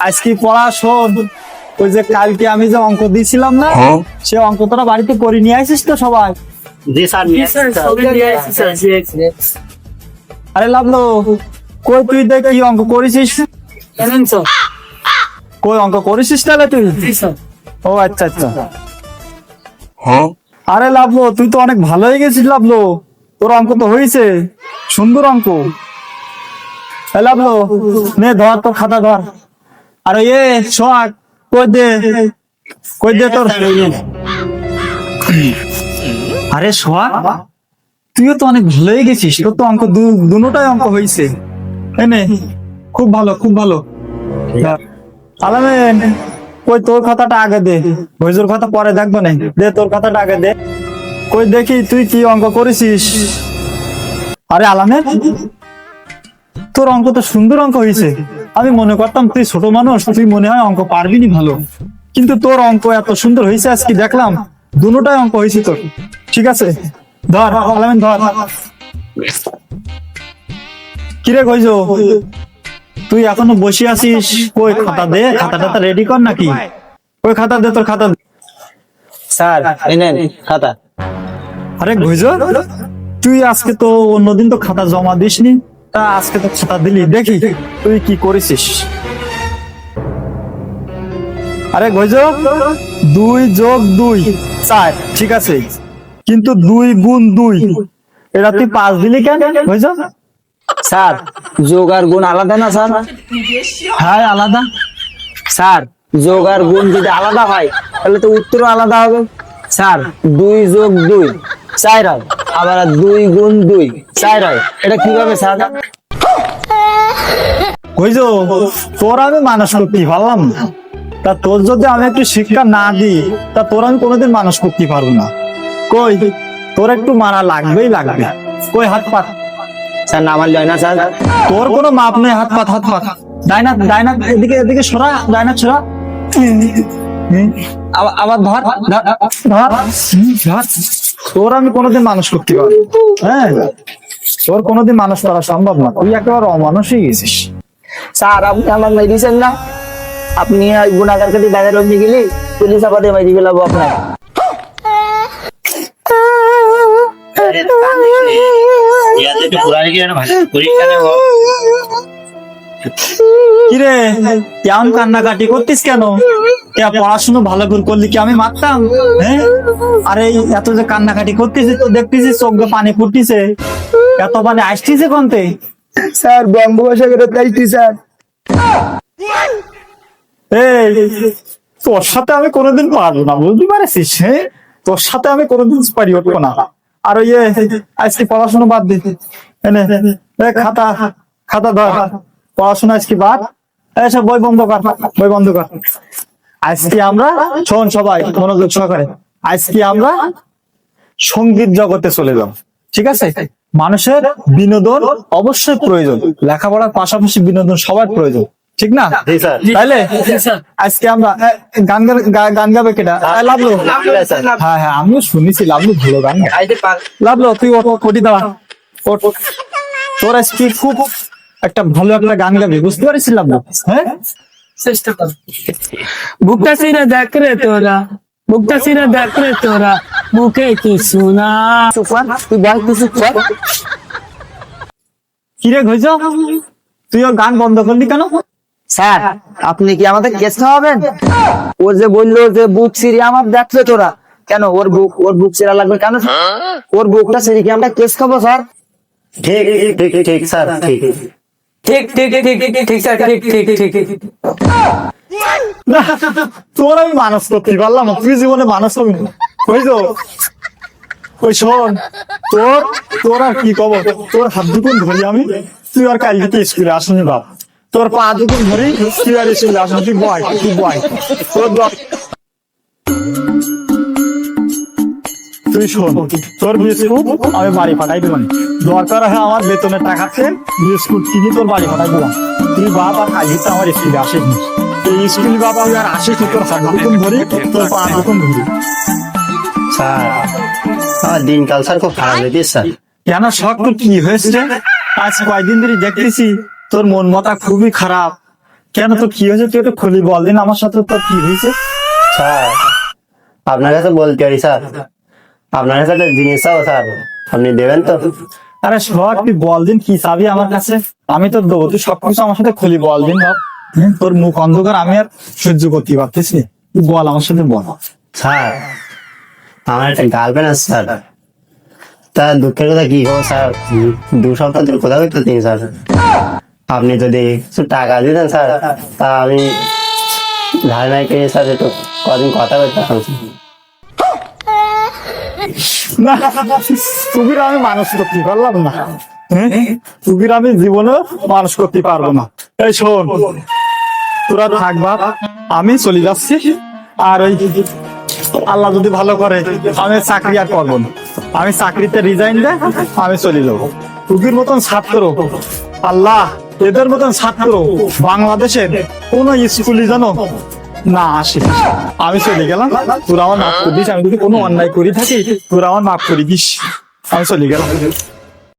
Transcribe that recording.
আজকে পড়া শোন ওই যে কালকে আমি যে অঙ্ক দিয়েছিলাম না সে অঙ্ক তোরা বাড়িতে করে নিয়ে আসিস তো সবাই? জি স্যার। আরে লাভলো কই তুই দেখ কি অঙ্ক করেছিস? কই অঙ্ক করেছিস তাহলে তুই? ও আচ্ছা আচ্ছা। আরে লাভলো তুই তো অনেক ভালো হয়ে গেছিস লাভলো তোর অঙ্ক তো হয়েছে। সুন্দর অঙ্ক। লাভলো নে ধর তোর খাতা ধর। আরে এ সোহাগ কই দে? কই দে তোর? আরে সোহাগ তুইও তো অনেক ভালো গেছিস, তোর তো অঙ্ক দু- দুটোটাই অঙ্ক হয়েছে এনে খুব ভালো খুব ভালো। আলামেন কই তোর কথাটা আগে দে ভৈজুর কথা পরে দেখব না। দে তোর কথাটা আগে দে। কই দেখি, তুই কি অঙ্ক করেছিস? আরে আলামেন তোর অঙ্ক তো সুন্দর অঙ্ক হয়েছে আমি মনে করতাম তুই ছোট মানুষ তুই মনে হয় অঙ্ক পারবি নি ভালো। কিন্তু তোর অঙ্ক এত সুন্দর হয়েছে আজকে দেখলাম দুটোটাই অঙ্ক হয়েছে তোর। ঠিক আছে? ধর আলামিন ধর। কিরে কইছো তুই এখনও বসে আছিস? কই খাতা দে খাতাটা তো রেডি কর নাকি? কই খাতা দে তোর খাতা। স্যার এই নেন খাতা। আরে ঘুইজো তুই আজকে তো অন্যদিন তো খাতা জমা দিসনি। আজকে তো খাতা দিলি, দেখি তুই কি করেছিস। আরে ঘুইজো দুই যোগ দুই, চার, ঠিক আছে। কিন্তু দুই গুণ দুই, এটা তুই পাঁচ দিলি কেন ঘুইজো স্যার, যোগ আর গুণ আলাদা না, স্যার? হ্যাঁ আলাদা। স্যার, যোগ আর গুণ যদি আলাদা হয়, তাহলে তো উত্তরও আলাদা হবে। স্যার, দুই যোগ দুই, চার হয় আবার দুই গুণ দুই। চার হয় এটা কীভাবে স্যার কইছো তোর আমি মানুষ করতে পারলাম না। তা তোর যদি আমি একটু শিক্ষা না দিই তা তোর আমি কোনোদিন মানুষ করতে পারব না। কই তোর একটু মারা লাগবেই লাগবে। কই হাত পাত। স্যার না মানলে হয় না স্যার। তোর কোনো মাপ নেই হাত পাত হাত পাত। ডাইনা ডাইনা এদিকে এদিকে সরা ডাইনা সরা। আবার আবার ধর ধর, ধর। ধর। তোর আমি কোনোদিন মানুষ করতে পারব হ্যাঁ? তোর কোনোদিন মানুষ করা সম্ভব না। তুই একেবারে অমানুষই গেছিস। স্যার আপনি আমার মেডিসিন না। আপনি ওই গুণাগার কাটি বাইরে নিয়ে গেলে পুলিশ আপাতে মেরে গেলাম আপনার। কিরে কেমন কান্নাকাটি করতিস কেন? পড়াশুনো ভালো করে করলি কি আমি মারতাম? হ্যাঁ? আরে এত যে কান্নাকাটি করতেছিস তো দেখতেছিস চোখ পানি ফুটতিছে। এত পানি আসতিছে কোনতে স্যার বঙ্গোপসাগরে তাইছি স্যার? এই তোর সাথে আমি কোনোদিন পারব না বুঝতে পারছিস? হ্যাঁ? তোর সাথে আমি কোনোদিন পারি উঠবো না। আর ওই আজকে পড়াশোনা বাদ দে। এনে এ, খাতা খাতা ধর। পড়াশোনা আজকে বাদ। এসব বই বন্ধ কর বই বন্ধ কর। আজকে আমরা শোন সবাই মনোযোগ সহকারে। আজকে আমরা সংগীত জগতে চলে যাব ঠিক আছে? মানুষের বিনোদন অবশ্যই প্রয়োজন লেখাপড়ার পাশাপাশি বিনোদন সবার প্রয়োজন ঠিক না? তাইলে আজকে আমরা গান গাবে গান গাবে কেটা এ, লাভলু হ্যাঁ হ্যাঁ আমিও শুনেছি লাভলু ভালো গান। লাভলু তুই কোটি দাঁড়া। তোর আজকে খুব একটা ভালো একটা গান গাবি বুঝতে পারছিস লাভলু হ্যাঁ? বুকটা সিরা দেখ রে তোরা বুকটা সিরা দেখ রে তোরা মুখে কি শোনা সুপার তুই বল কিছু কর কিরে ঘইছ তুই ওর গান বন্ধ করলি কেন? স্যার আপনি কি আমাদের কেস খাওয়াবেন ও যে বলল যে বুক সিরি আমার দেখছে তোরা। কেন ওর বুক ওর বুক সিরা লাগবে কেন? ওর বুকটা সিরি কি আমরা কেস খাব স্যার? ঠিক ঠিক ঠিক ঠিক স্যার ঠিক। ঠিক ঠিক ঠিক ঠিক স্যার ঠিক ঠিক ঠিক না, তোর আমি মানুষ করতে পারলাম না। তুই জীবনে মানুষ হবি বুঝছ ওই শোন তোর তোর আর কি কব তোর হাত দুকুন ধরি আমি তুই আর কাল থেকে স্কুলে আসনি বাপ। তোর পা দুকুন ধরি তুই আর স্কুলে আসনি তুই বয় তুই বয়। তোর দর- তুই শোন তোর বিস্কুট আমি বাড়ি পাঠাই দরকার হয় আমার বেতনের টাকাতে বিস্কুট কিনে তোর বাড়ি পাঠাই দিলাম তুই বাপ আর আমার স্কুলে আসিস এই স্কুল বাবা আমি আর আসিস তোর ধরি তোর পা ধরি স্যার দিনকাল স্যার খুব খারাপ স্যার। কেন শখ তোর কি হয়েছে? আজ কয়দিন ধরে দেখতেছি তোর মন মাথা খুবই খারাপ। কেন তো কি হয়েছে তুই একটু খুলি বল দিন আমার সাথে তোর কি হয়েছে? স্যার আপনার কাছে বলতে পারি স্যার। আপনার কাছে একটা জিনিস চাও স্যার? আপনি দেবেন তো? আরে সব তুই বল দিন কি চাবি আমার কাছে? আমি তো দেবো তুই সবকিছু আমার সাথে খুলি বল দিন বাপ তোর মুখ অন্ধকার আমি আর সহ্য করতে পারতেছি তুই বল আমার সাথে বল। স্যার আমার একটা গার্লফ্রেন্ড আছে স্যার। তা দুঃখের কথা কি হোক স্যার? দু সপ্তাহ ধরে কোথাও তো দিন স্যার। আপনি যদি কিছু টাকা দিতেন স্যার তা আমি ভাই ভাইকে স্যার একটু কদিন কথা বলতে না আমি মানুষ করতে পারলাম না। হ্যাঁ? আমি জীবনে মানুষ করতে পারব না। এই শোন, তোরা থাকবা আমি চলে যাচ্ছি। আর ওই আল্লাহ যদি ভালো করে, আমি চাকরি আর করব না। আমি চাকরিতে রিজাইন দেয় আমি চলে যাব। তুবির মতন ছাত্র, আল্লাহ, এদের মতন ছাত্র বাংলাদেশের কোন স্কুলে জানো না আসি আমি চলে গেলাম। তোরা আমার মাফ করে দিস, আমি যদি কোনো অন্যায় করি থাকি, তোরা আমার মাফ করে দিস। আমি চলে গেলাম।